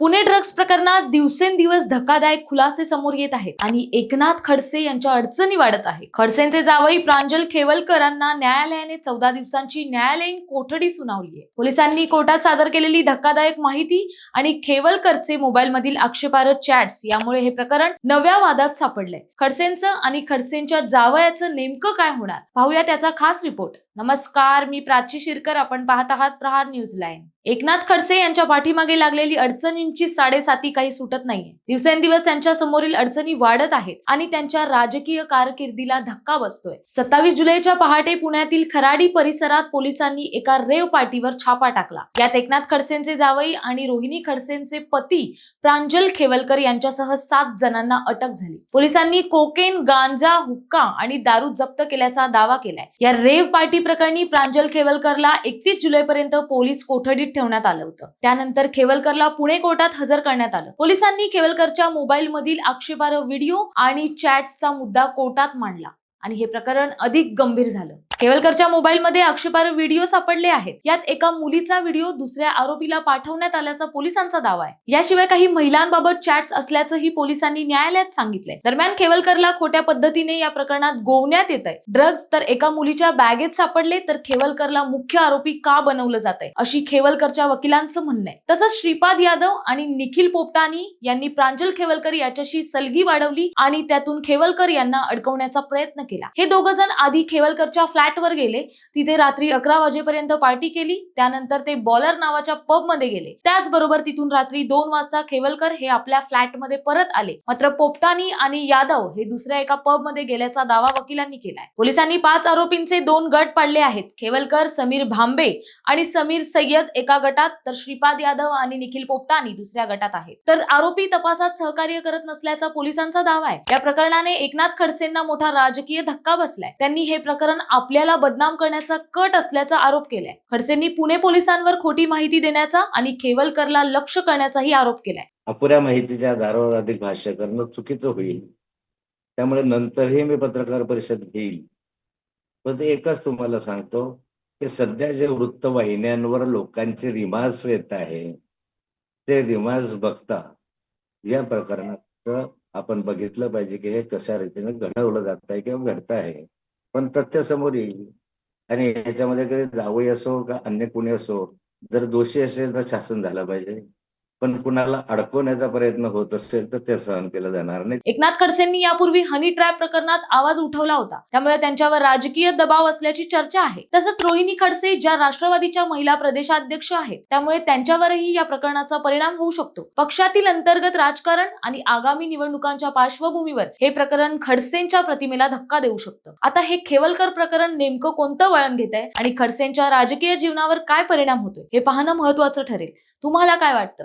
Pune drugs प्रकरणात दिवसेंदिवस धक्कादायक खुलासे समोर येत आहेत आणि एकनाथ खडसे यांच्या अडचणी वाढत आहेत. खडसेंचे जावई प्रांजल खेवलकरांना न्यायालयाने चौदा दिवसांची न्यायालयीन कोठडी सुनावली आहे. पोलिसांनी कोर्टात सादर केलेली धक्कादायक माहिती आणि खेवलकरचे मोबाईलमधील आक्षेपार्ह चॅट्स यामुळे हे प्रकरण नव्या वादात सापडलंय. खडसेंचं आणि खडसेंच्या जावयाचं नेमकं काय होणार? पाहूया त्याचा खास रिपोर्ट. नमस्कार मी प्राची शिरकर. आपण पाहत आहात प्रहार न्यूज लाईन. एकनाथ खडसे यांच्या पाठीमागे लागलेली अडचणींची साडेसाती काही सुटत नाहीये. दिवसेंदिवस त्यांच्या समोरील अडचणी वाढत आहेत आणि त्यांच्या राजकीय कारकिर्दीला धक्का बसतोय. सत्तावीस जुलैच्या पहाटे पुण्यातील खराडी परिसरात पोलिसांनी एका रेव पार्टीवर छापा टाकला. यात एकनाथ खडसेंचे जावई आणि रोहिणी खडसेंचे पती प्रांजल खेवलकर यांच्यासह सात जणांना अटक झाली. पोलिसांनी कोकेन गांजा हुक्का आणि दारू जप्त केल्याचा दावा केलाय. या रेव पार्टी प्रकरणी प्रांजल खेवलकरला एकतीस जुलैपर्यंत पोलीस कोठडीत ठेवण्यात आलं होतं. त्यानंतर खेवलकरला पुणे कोर्टात हजर करण्यात आलं. पोलिसांनी खेवलकरच्या मोबाईल मधील आक्षेपार्ह व्हिडिओ आणि चॅट्सचा मुद्दा कोर्टात मांडला आणि हे प्रकरण अधिक गंभीर झालं. खेवलकरच्या मोबाईलमध्ये आक्षेपार्ह व्हिडिओ सापडले आहेत. यात एका मुलीचा व्हिडिओ दुसऱ्या आरोपीला पाठवण्यात आल्याचा पोलिसांचा दावा आहे. याशिवाय काही महिलांबाबत चॅट्स असल्याचंही पोलिसांनी न्यायालयात सांगितलंय. दरम्यान खेवलकरला खोट्या पद्धतीने या प्रकरणात गोवण्यात येत आहे. ड्रग्ज तर एका मुलीच्या बॅगेत सापडले तर खेवलकरला मुख्य आरोपी का बनवलं जात आहे अशी खेवलकरच्या वकिलांचं म्हणणं आहे. तसंच श्रीपाद यादव आणि निखिल पोपटानी यांनी प्रांजल खेवलकर याच्याशी सलगी वाढवली आणि त्यातून खेवलकर यांना अडकवण्याचा प्रयत्न केला. हे दोघ जण आधी खेवलकरच्या फ्लॅटवर गेले. तिथे रात्री अकरा वाजेपर्यंत पार्टी केली. त्यानंतर ते बॉलर नावाच्या पबमध्ये गेले. त्याचबरोबर तिथून रात्री दोन वाजता खेवलकर हे आपल्या फ्लॅटमध्ये परत आले. मात्र पोपटानी आणि यादव हे दुसऱ्या एका पबमध्ये गेल्याचा दावा वकिलांनी केलाय. पोलिसांनी पाच आरोपींचे दोन गट पाडले आहेत. खेवलकर समीर भांबे आणि समीर सय्यद एका गटात तर श्रीपाद यादव आणि निखिल पोपटानी दुसऱ्या गटात आहेत. तर आरोपी तपासात सहकार्य करत नसल्याचा पोलिसांचा दावा आहे. या प्रकरणाने एकनाथ खडसेंना मोठा राजकीय धक्का बसलाय. त्यांनी हे प्रकरण आपल्याला बदनाम करण्याचा कट असल्याचा आरोप केलाय. खडसेंनी पुणे पोलिसांवर खोटी माहिती देण्याचा आणि खेवलकरला लक्ष करण्याचाही आरोप केलाय. अपुऱ्या माहितीच्या आधारावर अधिक भाष्य करणं चुकीचं होईल. त्यामुळे नंतरही मी पत्रकार परिषद घेईल. पण ते एकच तुम्हाला सांगतो की सध्या जे वृत्तवाहिन्यांवर लोकांचे रिमाज येत आहे ते रिमाज बघता या प्रकरणात आपण बघितलं पाहिजे की हे कशा रीतीने घडवलं जात आहे किंवा घडत आहे पण तथ्य समोर येईल. आणि याच्यामध्ये कधी जावई असो का अन्य कोणी असो जर दोषी असेल तर शासन झालं पाहिजे. पण कुणाला अडकवण्याचा प्रयत्न होत असेल तर ते सहन केलं जाणार नाही. एकनाथ खडसेंनी यापूर्वी हनी ट्रॅप प्रकरणात आवाज उठवला होता. त्यामुळे त्यांच्यावर राजकीय दबाव असल्याची चर्चा आहे. तसंच रोहिणी खडसे ज्या राष्ट्रवादीच्या महिला प्रदेशाध्यक्ष आहेत त्यामुळे त्यांच्यावरही या प्रकरणाचा परिणाम होऊ शकतो. पक्षातील अंतर्गत राजकारण आणि आगामी निवडणुकांच्या पार्श्वभूमीवर हे प्रकरण खडसेंच्या प्रतिमेला धक्का देऊ शकतं. आता हे खेवलकर प्रकरण नेमकं कोणतं वळण घेत आहे आणि खडसेंच्या राजकीय जीवनावर काय परिणाम होतोय हे पाहणं महत्वाचं ठरेल. तुम्हाला काय वाटतं?